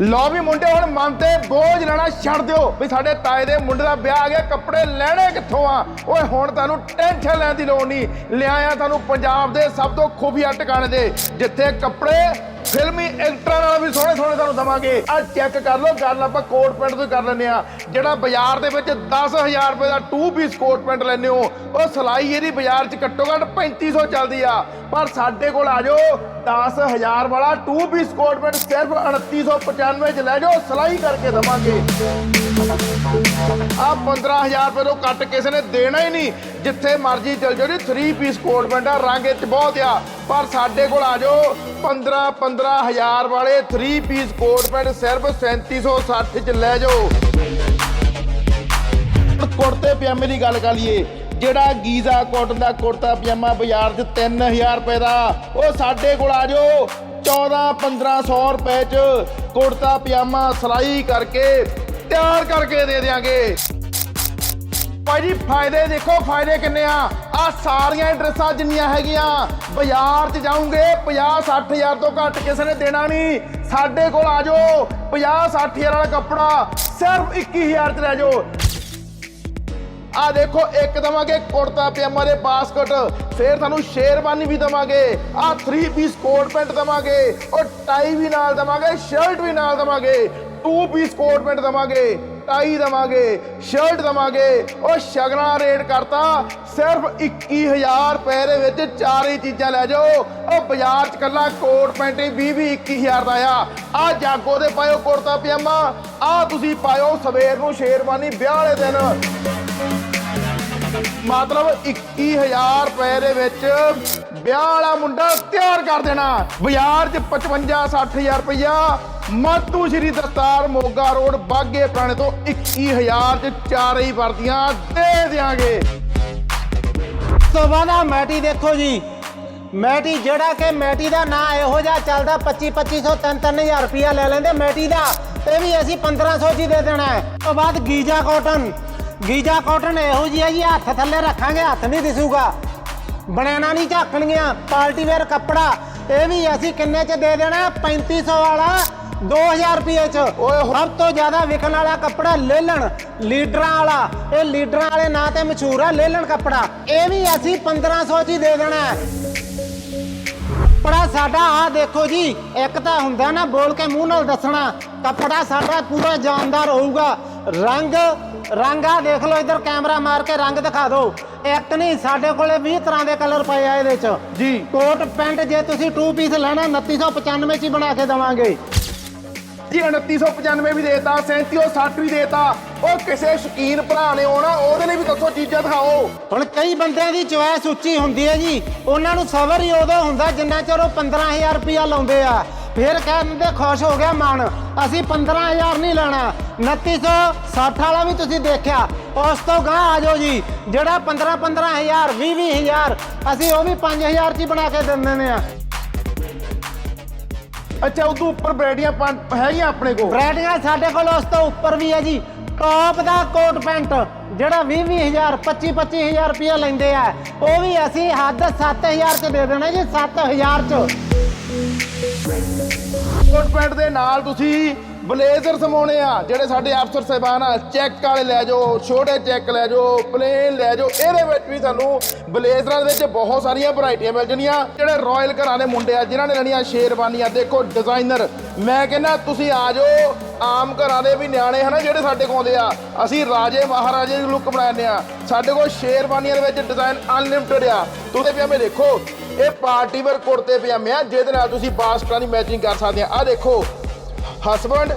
ਲੋ ਵੀ ਮੁੰਡੇ, ਹੁਣ ਮਨ ਤੇ ਬੋਝ ਲੈਣਾ ਛੱਡ ਦਿਓ। ਵੀ ਸਾਡੇ ਤਾਏ ਦੇ ਮੁੰਡੇ ਦਾ ਵਿਆਹ ਆ ਗਿਆ, ਕੱਪੜੇ ਲੈਣੇ ਕਿੱਥੋਂ ਆ? ਓਏ, ਹੁਣ ਤੁਹਾਨੂੰ ਟੈਨਸ਼ਨ ਲੈਣ ਦੀ ਲੋੜ ਨਹੀਂ। ਲਿਆਇਆ ਤੁਹਾਨੂੰ ਪੰਜਾਬ ਦੇ ਸਭ ਤੋਂ ਖੂਬੀਆ ਟਿਕਾਣੇ ਦੇ ਜਿੱਥੇ ਕੱਪੜੇ ਫਿਲਮੀ ਐਕਟਰਾਂ ਨਾਲ ਵੀ ਸੋਹਣੇ ਸੋਹਣੇ ਤੁਹਾਨੂੰ ਦਵਾਂਗੇ। ਆ ਚੈੱਕ ਕਰ ਲਓ, ਗੱਲ ਆਪਾਂ ਕੋਟ ਪੈਂਟ ਤੋਂ ਕਰ ਲੈਂਦੇ ਆ ਜਿਹੜਾ ਬਾਜ਼ਾਰ ਦੇ ਵਿੱਚ 10000 ਰੁਪਏ ਦਾ 2 ਪੀਸ ਕੋਟ ਪੈਂਟ ਲੈਂਦੇ ਹੋ, ਉਹ ਸਿਲਾਈ ਇਹਦੀ ਬਾਜ਼ਾਰ 'ਚ ਘੱਟੋ ਘੱਟ 3500 ਚੱਲਦੀ ਆ। ਪਰ ਸਾਡੇ ਕੋਲ ਆ ਜਾਓ 10000 ਵਾਲਾ 2 ਪੀਸ ਕੋਟ ਪੈਂਟ ਸਿਰਫ 2995 ਚ ਲੈ ਜਾਓ, ਸਿਲਾਈ ਕਰਕੇ ਦਵਾਂਗੇ। ਆ 15000 ਰੁਪਏ ਤੋਂ ਕੱਟ ਕਿਸੇ ਨੇ ਦੇਣਾ ਹੀ ਨਹੀਂ। ਜਿੱਥੇ ਮਰਜ਼ੀ ਚਲ ਜਾਓ ਜੀ 3 ਪੀਸ ਕੋਟ ਪੈਂਟ ਆ, ਰੰਗ ਇੱਥੇ ਬਹੁਤ ਆ। ਪਰ ਸਾਡੇ ਕੋਲ ਆ ਜਾਓ 15 15000 ਵਾਲੇ 3 ਪੀਸ ਕੋਟ ਪੈਂਟ ਸਿਰਫ 3760 ਚ ਲੈ ਜਾਓ। ਕੁੜਤੇ ਪਜਾਮੇ ਦੀ ਗੱਲ ਕਰ ਲਈਏ, ਜਿਹੜਾ ਗੀਜ਼ਾ ਕਾਟਨ ਦਾ ਕੁੜਤਾ ਪਜਾਮਾ ਬਾਜ਼ਾਰ 'ਚ 3000 ਰੁਪਏ ਦਾ, ਉਹ ਸਾਡੇ ਕੋਲ ਆ ਜਾਓ 14 1500 ਰੁਪਏ 'ਚ ਕੁੜਤਾ ਪਜਾਮਾ ਸਲਾਈ ਕਰਕੇ ਤਿਆਰ ਕਰਕੇ ਦੇ ਦਿਆਂਗੇ। ਭਾਈ ਜੀ, ਫਾਇਦੇ ਦੇਖੋ, ਫਾਇਦੇ ਕਿੰਨੇ ਆ? ਆ ਸਾਰੀਆਂ ਹੀ ਡਰੈਸਾਂ ਜਿੰਨੀਆਂ ਹੈਗੀਆਂ। ਬਾਜ਼ਾਰ 'ਚ ਜਾਓਗੇ 50 60000 ਤੋਂ ਘੱਟ ਕਿਸੇ ਨੇ ਦੇਣਾ ਨਹੀਂ। ਸਾਡੇ ਕੋਲ ਆ ਜਾਓ 50 60000 ਵਾਲਾ ਕੱਪੜਾ, ਸਿਰਫ 21000 'ਚ ਲੈ ਜਾਓ। ਆ ਦੇਖੋ, ਇੱਕ ਦਵਾਂਗੇ ਕੁੜਤਾ ਪਜਾਮਾ ਦੇ ਬਾਸਕਟ, ਫੇਰ ਤੁਹਾਨੂੰ ਸ਼ੇਰਵਾਨੀ ਵੀ ਦਵਾਂਗੇ। ਆ 3 ਪੀਸ ਕੋਟ ਪੈਂਟ ਦਵਾਂਗੇ, ਔਰ ਟਾਈ ਵੀ ਨਾਲ ਦਵਾਂਗੇ, ਸ਼ਰਟ ਵੀ ਨਾਲ ਦਵਾਂਗੇ। 2 ਪੀਸ ਕੋਟ ਪੈਂਟ ਦਵਾਂਗੇ ਟਾਈ ਦਵਾਂਗੇ ਸ਼ਰਟ ਦਵਾਂਗੇ। ਉਹ ਸ਼ਗਨਾ ਰੇਟ ਕਰਤਾ, ਸਿਰਫ 21000 ਰੁਪਏ ਦੇ ਵਿੱਚ ਚਾਰੇ ਚੀਜ਼ਾਂ ਲੈ ਜਾਓ। ਉਹ ਬਾਜ਼ਾਰ ਚ ਕੱਲਾ ਕੋਟ ਪੈਂਟ ਹੀ 20 20 21000 ਦਾ ਆ। ਆ ਜਾਗੋ ਦੇ ਪਾਇਓ ਕੁੜਤਾ ਪਜਾਮਾ। ਆ ਤੁਸੀਂ ਪਾਇਓ ਸਵੇਰ ਨੂੰ ਸ਼ੇਰਵਾਨੀ ਵਿਆਹ ਵਾਲੇ ਦਿਨ। ਮਤਲਬ 21000 ਰੁਪਏ ਦੇ ਵਿੱਚ ਵਿਆਹ ਵਾਲਾ ਮੁੰਡਾ ਤਿਆਰ ਕਰ ਦੇਣਾ। ਬਾਜ਼ਾਰ 'ਚ 55 60000 ਰੁਪਇਆ ਮਾਤੂ ਸ਼੍ਰੀ ਦਸਤਾਰ ਮੋਗਾ ਰੋਡ, ਬਾਗੇ ਪੁਰਾਣੇ ਤੋਂ 21000 'ਚ ਚਾਰੇ ਹੀ ਵਰਦੀਆਂ ਦੇ ਦਿਆਂਗੇ। ਤੋਂ ਮੈਟੀ ਦੇਖੋ ਜੀ। ਮੈਟੀ ਜਿਹੜਾ ਕਿ ਮੈਟੀ ਦਾ ਨਾਂ ਇਹੋ ਜਿਹਾ ਚੱਲਦਾ 25 2500 3 3000 ਰੁਪਇਆ ਲੈ ਲੈਂਦੇ ਮੈਟੀ ਦਾ ਇਹ ਵੀ ਅਸੀਂ 1500 ਜੀ ਦੇ ਦੇਣਾ ਹੈ। ਉਸ ਤੋਂ ਬਾਅਦ ਗੀਜਾ ਕਾਟਨ। ਗੀਜਾ ਕਾਟਨ ਇਹੋ ਜਿਹੀ ਹੈ ਜੀ ਹੱਥ ਥੱਲੇ ਰੱਖਾਂਗੇ, ਹੱਥ ਨਹੀਂ ਦਿਸੂਗਾ। ਬਣਾਣਾ ਨਹੀਂ ਝਾਕਣਗੀਆਂ, ਪਾਰਟੀ ਵੇਅਰ ਕੱਪੜਾ, ਇਹ ਵੀ ਅਸੀਂ ਕਿੰਨੇ ਚ ਦੇ ਦੇਣਾ 3500 ਵਾਲਾ 2000 ਰੁਪਏ ਚ। ਓਏ ਹੋ- ਸਭ ਤੋਂ ਜ਼ਿਆਦਾ ਵਿਕਣ ਵਾਲਾ ਕੱਪੜਾ ਲੇਲਣ ਲੀਡਰਾਂ ਵਾਲਾ। ਇਹ ਲੀਡਰਾਂ ਵਾਲੇ ਨਾਂ ਤੇ ਮਸ਼ਹੂਰ ਆ ਲੇਲਣ ਕੱਪੜਾ। ਇਹ ਵੀ ਅਸੀਂ 1500 ਚ ਹੀ ਦੇ ਦੇਣਾ ਹੈ। ਕੱਪੜਾ ਸਾਡਾ ਆ ਦੇਖੋ ਜੀ ਇੱਕ ਤਾਂ ਹੁੰਦਾ ਨਾ ਬੋਲ ਕੇ ਮੂੰਹ ਨਾਲ ਦੱਸਣਾ ਕੱਪੜਾ ਸਾਡਾ ਪੂਰਾ ਜਾਨਦਾਰ ਹੋਊਗਾ। ਰੰਗ ਰੰਗ ਆ ਦੇਖ ਲਓ ਇਧਰ ਕੈਮਰਾ ਮਾਰ ਕੇ ਰੰਗ ਦਿਖਾ ਦਿਓ। ਇੱਕ ਨਹੀਂ ਸਾਡੇ ਕੋਲੇ 20 ਤਰ੍ਹਾਂ ਦੇ ਕਲਰ ਪਏ ਆ ਇਹਦੇ ਚ। ਜੀ। ਕੋਟ ਪੈਂਟ ਜੇ ਤੁਸੀਂ 2 ਪੀਸ ਲੈਣਾ 2995 ਚ ਹੀ ਬਣਾ ਕੇ ਦਵਾਂਗੇ। ਜੀ 2995 ਵੀ ਦੇਤਾ 3760 ਵੀ ਦੇਤਾ। ਉਹ ਕਿਸੇ ਸ਼ਕੀਨ ਭਰਾ ਨੇ ਆਉਣਾ, ਉਹਦੇ ਲਈ ਵੀ ਦੱਸੋ ਚੀਜ਼ਾਂ ਦਿਖਾਓ। ਹੁਣ ਕਈ ਬੰਦਿਆਂ ਦੀ ਚੁਆਇਸ ਉੱਚੀ ਹੁੰਦੀ ਹੈ ਜੀ। ਉਹਨਾਂ ਨੂੰ ਸਬਰ ਹੀ ਉਦੋਂ ਹੁੰਦਾ, ਜਿੰਨਾ ਚਿਰ ਉਹ 15000 ਰੁਪਇਆ ਲਾਉਂਦੇ ਆ। ਫਿਰ ਕਹਿੰਦੇ ਖੁਸ਼ ਹੋ ਗਿਆ ਮਨ ਅਸੀਂ 15000 ਨਹੀਂ ਲੈਣਾ। 2960 ਵਾਲਾ ਵੀ ਤੁਸੀਂ ਦੇਖਿਆ, ਉਸ ਤੋਂ ਗਾਂ ਆ ਜਾਓ ਜੀ। ਜਿਹੜਾ 15 15000 20 20000 ਅਸੀਂ ਉਹ ਵੀ 5000 ਚ ਬਣਾ ਕੇ ਦਿੰਦੇ ਨੇ ਆ। ਅੱਛਾ ਉਦੋਂ ਉੱਪਰ ਬਰੈਡੀਆਂ ਪੰ- ਹੈਗੀਆਂ ਆਪਣੇ ਕੋਲ? ਬ੍ਰੈਡਿੰਗਾਂ ਸਾਡੇ ਕੋਲ ਉਸ ਤੋਂ ਉੱਪਰ ਵੀ ਹੈ ਜੀ। ਟੌਪ ਦਾ ਕੋਟ ਪੈਂਟ ਜਿਹੜਾ 20 20000 25 25000 ਰੁਪਇਆ ਲੈਂਦੇ ਆ। ਉਹ ਵੀ ਅਸੀਂ ਹੱਦ 7000 ਚ ਦੇ ਦੇਣਾ ਜੀ 7000 ਚ। ਕੋਟ ਪੈਂਟ ਦੇ ਨਾਲ ਤੁਸੀਂ ਬਲੇਜ਼ਰ ਸਮਾਉਣੇ ਆ, ਜਿਹੜੇ ਸਾਡੇ ਅਫਸਰ ਸਾਹਿਬਾਨ ਆ, ਚੈੱਕ ਵਾਲੇ ਲੈ ਜਾਓ, ਛੋਟੇ ਚੈੱਕ ਲੈ ਜਾਓ ਪਲੇਨ ਲੈ ਜਾਓ, ਇਹਦੇ ਵਿੱਚ ਵੀ ਤੁਹਾਨੂੰ ਬਲੇਜ਼ਰਾਂ ਦੇ ਵਿੱਚ ਬਹੁਤ ਸਾਰੀਆਂ ਵੈਰਾਈਟੀਆਂ ਮਿਲ ਜਾਣੀਆਂ। ਜਿਹੜੇ ਰਾਇਲ ਘਰਾਂ ਦੇ ਮੁੰਡੇ ਆ, ਜਿਨ੍ਹਾਂ ਨੇ ਲੈਣੀਆਂ ਸ਼ੇਰਵਾਨੀਆਂ, ਦੇਖੋ ਡਿਜ਼ਾਈਨਰ ਮੈਂ ਕਹਿੰਦਾ ਤੁਸੀਂ ਆ ਜਾਓ, ਆਮ ਘਰਾਂ ਦੇ ਵੀ ਨਿਆਣੇ ਹਨਾ, ਜਿਹੜੇ ਸਾਡੇ ਕੋਲ ਆਉਂਦੇ ਆ, ਅਸੀਂ ਰਾਜੇ ਮਹਾਰਾਜੇ ਦੀ ਲੁੱਕ ਬਣਾਉਂਦੇ ਆ। ਸਾਡੇ ਕੋਲ ਸ਼ੇਰਵਾਨੀਆਂ ਦੇ ਵਿੱਚ ਡਿਜ਼ਾਈਨ ਅਨਲਿਮਿਟਿਡ ਆ। ਤੁਸੀਂ ਪਜਾਮੇ ਦੇਖੋ, ਇਹ ਪਾਰਟੀ ਵੇਅਰ ਕੁੜਤੇ ਪਜਾਮੇ ਆ, ਜਿਹਦੇ ਨਾਲ ਤੁਸੀਂ ਬਾਸਕਟਾਂ ਦੀ ਮੈਚਿੰਗ ਕਰ ਸਕਦੇ ਆ। ਆ ਦੇਖੋ ਹਸਬੰਡ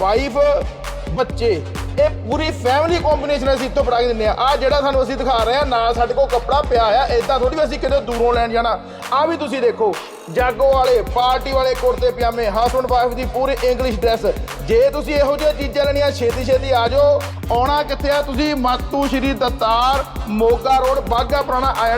ਵਾਈਫ ਬੱਚੇ। ਇਹ ਪੂਰੀ ਫੈਮਿਲੀ ਕੰਬੀਨੇਸ਼ਨ ਅਸੀਂ ਇੱਥੋਂ ਬਣਾ ਕੇ ਦਿੰਦੇ ਆ ਆ ਜਿਹੜਾ ਸਾਨੂੰ ਅਸੀਂ ਦਿਖਾ ਰਹੇ ਆ ਨਾਲ ਸਾਡੇ ਕੋਲ ਕੱਪੜਾ ਪਿਆ ਆ ਇਦਾਂ ਥੋੜੀ ਵੀ ਅਸੀਂ ਕਿਤੇ ਦੂਰੋਂ ਲੈਣ ਜਾਣਾ। ਆ ਵੀ ਤੁਸੀਂ ਦੇਖੋ, ਜਾਗੋ ਵਾਲੇ, ਪਾਰਟੀ ਵਾਲੇ ਕੁੜਤੇ ਪਜਾਮੇ ਹਸਬੰਡ ਵਾਈਫ ਦੀ ਪੂਰੀ ਇੰਗਲਿਸ਼ ਡਰੈਸ ਜੇ ਤੁਸੀਂ ਇਹੋ ਜਿਹੀਆਂ ਚੀਜ਼ਾਂ ਲੈਣੀਆਂ ਛੇਤੀ ਛੇਤੀ ਆ ਜਾਓ। ਆਉਣਾ ਕਿੱਥੇ ਆ? ਤੁਸੀਂ ਮਾਤੂ ਸ਼੍ਰੀ ਦਤਾਰ ਮੋਗਾ ਰੋਡ ਬਾਗਾ ਪੁਰਾਣਾ ਆ